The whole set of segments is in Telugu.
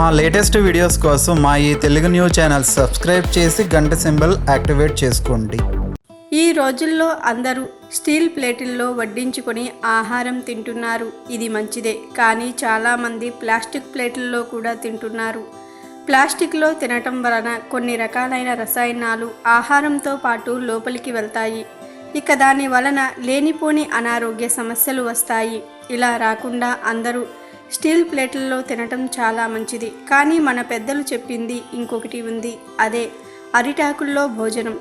మా లేటెస్ట్ వీడియోస్ కోసం మా ఈ తెలుగు న్యూస్ ఛానల్ సబ్స్క్రైబ్ చేసి గంట సింబల్ యాక్టివేట్ చేసుకోండి. ఈ రోజుల్లో అందరూ స్టీల్ ప్లేటుల్లో వడ్డించుకొని ఆహారం తింటున్నారు. ఇది మంచిదే. కానీ చాలామంది ప్లాస్టిక్ ప్లేట్లలో కూడా తింటున్నారు. ప్లాస్టిక్లో తినటం వలన కొన్ని రకాలైన రసాయనాలు ఆహారంతో పాటు లోపలికి వెళ్తాయి. ఇక దాని వలన లేనిపోని అనారోగ్య సమస్యలు వస్తాయి. ఇలా రాకుండా అందరూ స్టీల్ ప్లేట్లలో తినటం చాలా మంచిది. కానీ మన పెద్దలు చెప్పింది ఇంకొకటి ఉంది. అదే అరిటాకుల్లో భోజనం.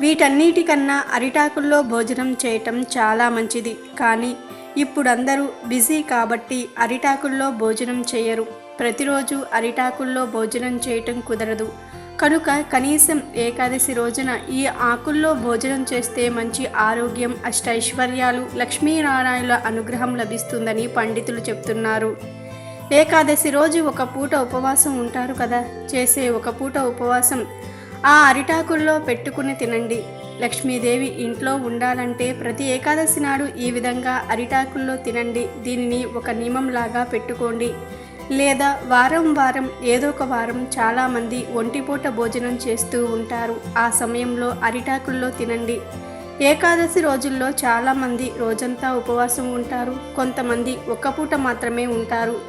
వీటన్నిటికన్నా అరిటాకుల్లో భోజనం చేయటం చాలా మంచిది. కానీ ఇప్పుడు అందరూ బిజీ కాబట్టి అరిటాకుల్లో భోజనం చేయరు. ప్రతిరోజు అరిటాకుల్లో భోజనం చేయటం కుదరదు. కనుక కనీసం ఏకాదశి రోజున ఈ ఆకుల్లో భోజనం చేస్తే మంచి ఆరోగ్యం అష్టైశ్వర్యాలు లక్ష్మీనారాయణుల అనుగ్రహం లభిస్తుందని పండితులు చెప్తున్నారు. ఏకాదశి రోజు ఒక పూట ఉపవాసం ఉంటారు కదా? చేసే ఒక పూట ఉపవాసం ఆ అరిటాకుల్లో పెట్టుకుని తినండి. లక్ష్మీదేవి ఇంట్లో ఉండాలంటే ప్రతి ఏకాదశి నాడు ఈ విధంగా అరిటాకుల్లో తినండి. దీనిని ఒక నియమంలాగా పెట్టుకోండి. లేదా వారం వారం ఏదో ఒక వారం చాలామంది ఒంటిపూట భోజనం చేస్తూ ఉంటారు. ఆ సమయంలో అరిటాకుల్లో తినండి. ఏకాదశి రోజుల్లో చాలామంది రోజంతా ఉపవాసం ఉంటారు. కొంతమంది ఒక్క పూట మాత్రమే ఉంటారు.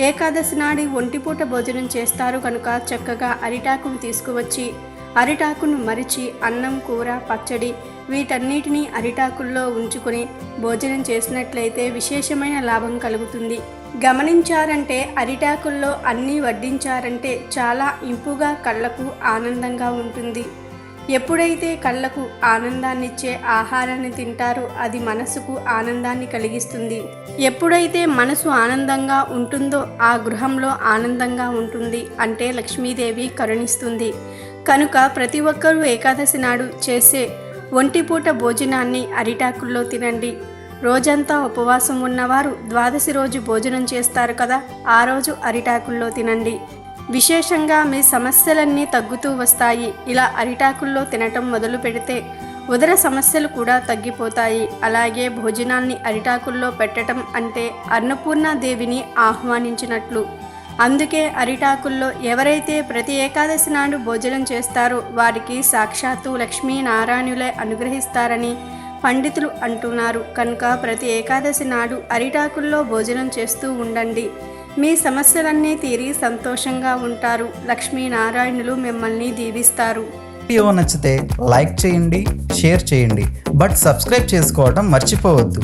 ఏకాదశి నాడి ఒంటిపూట భోజనం చేస్తారు కనుక చక్కగా అరిటాకును తీసుకువచ్చి అరిటాకును మరిచి అన్నం కూర పచ్చడి వీటన్నిటినీ అరిటాకుల్లో ఉంచుకొని భోజనం చేసినట్లయితే విశేషమైన లాభం కలుగుతుంది. గమనించారంటే అరిటాకుల్లో అన్నీ వడ్డించారంటే చాలా ఇంపుగా కళ్ళకు ఆనందంగా ఉంటుంది. ఎప్పుడైతే కళ్ళకు ఆనందాన్నిచ్చే ఆహారాన్ని తింటారో అది మనసుకు ఆనందాన్ని కలిగిస్తుంది. ఎప్పుడైతే మనసు ఆనందంగా ఉంటుందో ఆ గృహంలో ఆనందంగా ఉంటుంది అంటే లక్ష్మీదేవి కరుణిస్తుంది. కనుక ప్రతి ఒక్కరూ ఏకాదశి నాడు చేసే ఒంటిపూట భోజనాన్ని అరిటాకుల్లో తినండి. రోజంతా ఉపవాసం ఉన్నవారు ద్వాదశి రోజు భోజనం చేస్తారు కదా ఆ రోజు అరిటాకుల్లో తినండి. విశేషంగా మీ సమస్యలన్నీ తగ్గుతూ వస్తాయి. ఇలా అరిటాకుల్లో తినటం మొదలు పెడితే ఉదర సమస్యలు కూడా తగ్గిపోతాయి. అలాగే భోజనాన్ని అరిటాకుల్లో పెట్టడం అంటే అన్నపూర్ణాదేవిని ఆహ్వానించినట్లు. అందుకే అరిటాకుల్లో ఎవరైతే ప్రతి ఏకాదశి నాడు భోజనం చేస్తారో వారికి సాక్షాత్తు లక్ష్మీనారాయణులే అనుగ్రహిస్తారని పండితులు అంటున్నారు. కనుక ప్రతి ఏకాదశి నాడు అరిటాకుల్లో భోజనం చేస్తూ ఉండండి. మీ సమస్యలన్నీ తీరి సంతోషంగా ఉంటారు. లక్ష్మీనారాయణులు మిమ్మల్ని దీవిస్తారు. వీడియో నచ్చితే లైక్ చేయండి షేర్ చేయండి. బట్ సబ్స్క్రైబ్ చేసుకోవడం మర్చిపోవద్దు.